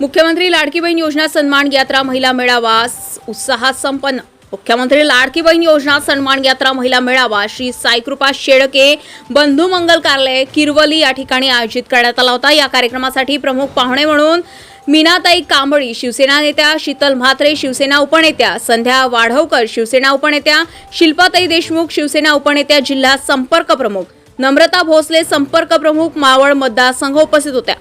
मुख्यमंत्री लाडकी बहीण योजना सन्मान यात्रा महिला मेळावा उत्साहात संपन्न. मुख्यमंत्री लाडकी बहीण योजना सन्मान यात्रा महिला मेळावा श्री साईकृपा शेळके बंधू मंगल कार्यालय किरवली या ठिकाणी आयोजित करण्यात आला होता. या कार्यक्रमासाठी प्रमुख पाहुणे म्हणून मीनाताई कांबळी शिवसेना नेत्या शीतल म्हात्रे शिवसेना उपनेत्या संध्या वाढवकर शिवसेना उपनेत्या शिल्पाताई देशमुख शिवसेना उपनेत्या जिल्हा संपर्क प्रमुख नम्रता भोसले संपर्क प्रमुख मावळ मतदारसंघ उपस्थित होत्या.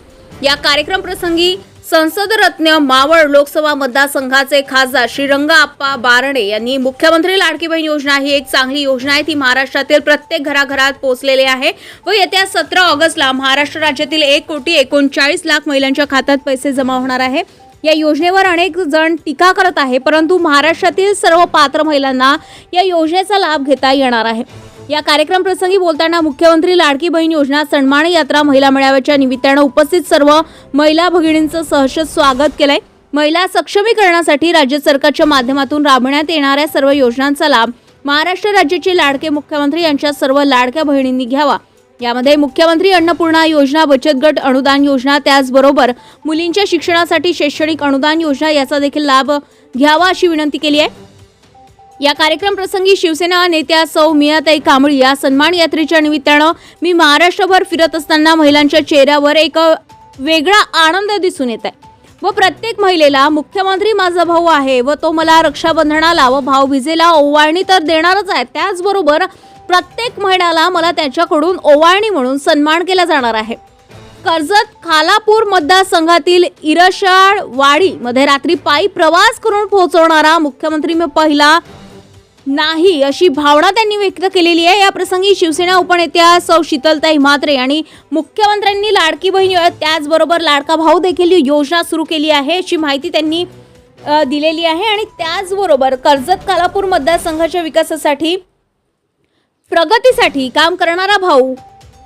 या कार्यक्रम प्रसंगी संसदरत्न मावळ लोकसभा मतदारसंघाचे खासदार श्रीरंगा आप्पा बारणे यांनी मुख्यमंत्री लाडकी बहीण योजना ही एक चांगली योजना आहे. ती महाराष्ट्रातील प्रत्येक घराघरात पोहोचलेली आहे व येत्या सतरा ऑगस्टला महाराष्ट्र राज्यातील एक कोटी एकोणचाळीस लाख महिलांच्या खात्यात पैसे जमा होणार आहे. या योजनेवर अनेक जण टीका करत आहे परंतु महाराष्ट्रातील सर्व पात्र महिलांना या योजनेचा लाभ घेता येणार आहे. या कार्यक्रम प्रसंगी बोलताना मुख्यमंत्री लाडकी बहीण योजना सन्मान यात्रा महिला मेळाव्याच्या निमित्तानं उपस्थित सर्व महिला भगिनींचं सहर्ष स्वागत केलंय. महिला सक्षमीकरणासाठी राज्य सरकारच्या माध्यमातून राबवण्यात येणाऱ्या सर्व योजनांचा लाभ महाराष्ट्र राज्याचे लाडके मुख्यमंत्री यांच्या सर्व लाडक्या बहिणींनी घ्यावा. यामध्ये मुख्यमंत्री अन्नपूर्णा योजना बचत गट अनुदान योजना त्याचबरोबर मुलींच्या शिक्षणासाठी शैक्षणिक अनुदान योजना याचा देखील लाभ घ्यावा अशी विनंती केली आहे. या कार्यक्रम प्रसंगी शिवसेना नेत्या सौ मियाताई कांबळी या सन्मान यात्रेच्या निमित्तानं मी महाराष्ट्रभर फिरत असताना महिलांच्या चेहऱ्यावर एक वेगळा आनंद दिसून येत आहे. व प्रत्येक महिलेला मुख्यमंत्री माझा भाऊ आहे व तो मला रक्षाबंधनाला व भाऊबीजेला ओवाळणी तर देणारच आहे. त्याचबरोबर प्रत्येक महिन्याला मला त्याच्याकडून ओवाळणी म्हणून सन्मान केला जाणार आहे. कर्जत खालापूर मतदारसंघातील इरशाळ वाडीमध्ये रात्री पायी प्रवास करून पोहोचवणारा मुख्यमंत्री मी पहिला नाही अशी भावना त्यांनी व्यक्त केलेली आहे. या प्रसंगी शिवसेना उपनेत्या सौ शीतलताई म्हात्रे आणि मुख्यमंत्र्यांनी लाडकी बहीण त्याचबरोबर लाडका भाऊ देखील योजना सुरू केली आहे अशी माहिती त्यांनी दिलेली आहे. आणि त्याचबरोबर कर्जत कालापूर मतदारसंघाच्या विकासासाठी प्रगतीसाठी काम करणारा भाऊ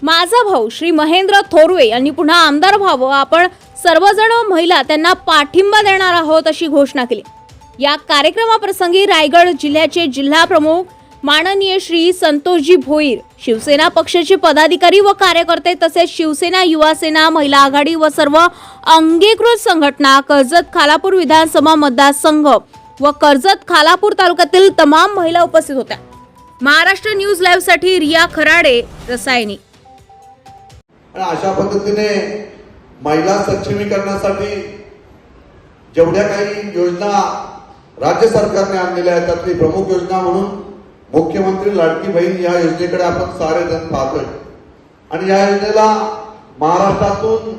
माझा भाऊ श्री महेंद्र थोरवे यांनी पुन्हा आमदार व्हावं. आपण सर्वजण महिला त्यांना पाठिंबा देणार आहोत अशी घोषणा केली. या कार्यक्रमाप्रसंगी रायगड जिल्ह्याचे जिल्हा प्रमुख माननीय श्री संतोषजी भोईर शिवसेना पक्षाचे पदाधिकारी व कार्यकर्ते तसेच शिवसेना युवासेना महिला आघाडी व सर्व अंगीकृत संघटना कर्जत खालापूर विधानसभा मतदारसंघ व कर्जत खालापूर तालुक्यातील तमाम महिला उपस्थित होत्या. महाराष्ट्र न्यूज लाईव्हसाठी रिया खराडे रसायनी. अशा पद्धतीने महिला सक्षमीकरणासाठी जेवढ्या काही योजना राज्य सरकारने आणलेल्या आहेत त्यातली प्रमुख योजना म्हणून मुख्यमंत्री लाडकी बहीण या योजनेकडे आपण सारे जण पाहतोय. आणि या योजनेला महाराष्ट्रातून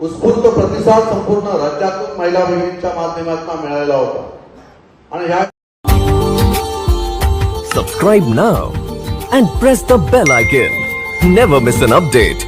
उत्स्फूर्त प्रतिसाद संपूर्ण राज्यातून महिला बहिणींच्या माध्यमातून मिळालेला होता. आणि ह्या subscribe now and press the bell icon never miss an update